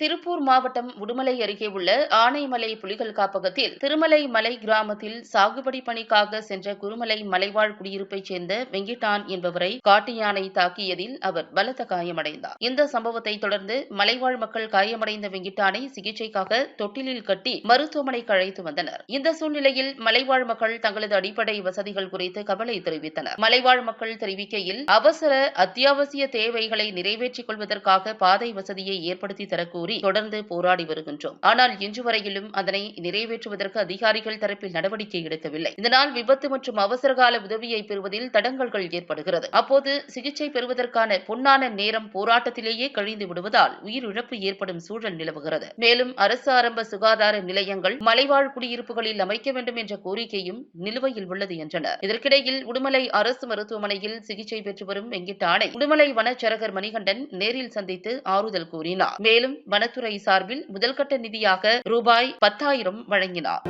திருப்பூர் மாவட்டம் உடுமலை அருகே உள்ள ஆனைமலை புலிகள் காப்பகத்தில் திருமலை மலை கிராமத்தில் சாகுபடி பணிக்காக சென்ற குருமலை மலைவாழ் குடியிருப்பைச் சேர்ந்த வெங்கிட்டான் என்பவரை காட்டு யானை தாக்கியதில் அவர் பலத்த காயமடைந்தார். இந்த சம்பவத்தை தொடர்ந்து மலைவாழ் மக்கள் காயமடைந்த வெங்கிட்டானை சிகிச்சைக்காக தொட்டிலில் கட்டி மருத்துவமனைக்கு அழைத்து வந்தனர். இந்த சூழ்நிலையில் மலைவாழ் மக்கள் தங்களது அடிப்படை வசதிகள் குறித்து கவலை தெரிவித்தனர். மலைவாழ் மக்கள் தெரிவிக்கையில் அவசர அத்தியாவசிய தேவைகளை நிறைவேற்றிக் கொள்வதற்காக பாதை வசதியை ஏற்படுத்தி தரக்கூறி தொடர்ந்து போராடி வருகின்றோம். ஆனால் இன்று வரையிலும் அதனை நிறைவேற்றுவதற்கு அதிகாரிகள் தரப்பில் நடவடிக்கை எடுக்கவில்லை. இதனால் விபத்து மற்றும் அவசரகால உதவியை பெறுவதில் தடங்கல்கள் ஏற்படுகிறது. அப்போது சிகிச்சை பெறுவதற்கான பொன்னான நேரம் போராட்டத்திலேயே கழிந்து விடுவதால் உயிரிழப்பு ஏற்படும் சூழல் நிலவுகிறது. மேலும் அரசு ஆரம்ப சுகாதார நிலையங்கள் மலைவாழ் குடியிருப்புகளில் அமைக்க வேண்டும் என்ற கோரிக்கையும் நிலுவையில் உள்ளது என்றனர். இதற்கிடையில் உடுமலை அரசு மருத்துவமனையில் சிகிச்சை பெற்று வரும் வெங்கிட்டானை உடுமலை வனச்சரகர் மணிகண்டன் நேரில் சந்தித்து ஆறுதல் கூறினார். மேலும் வனத்துறை சார்பில் முதல்கட்ட நிதியாக ரூபாய் பத்தாயிரம் வழங்கினார்.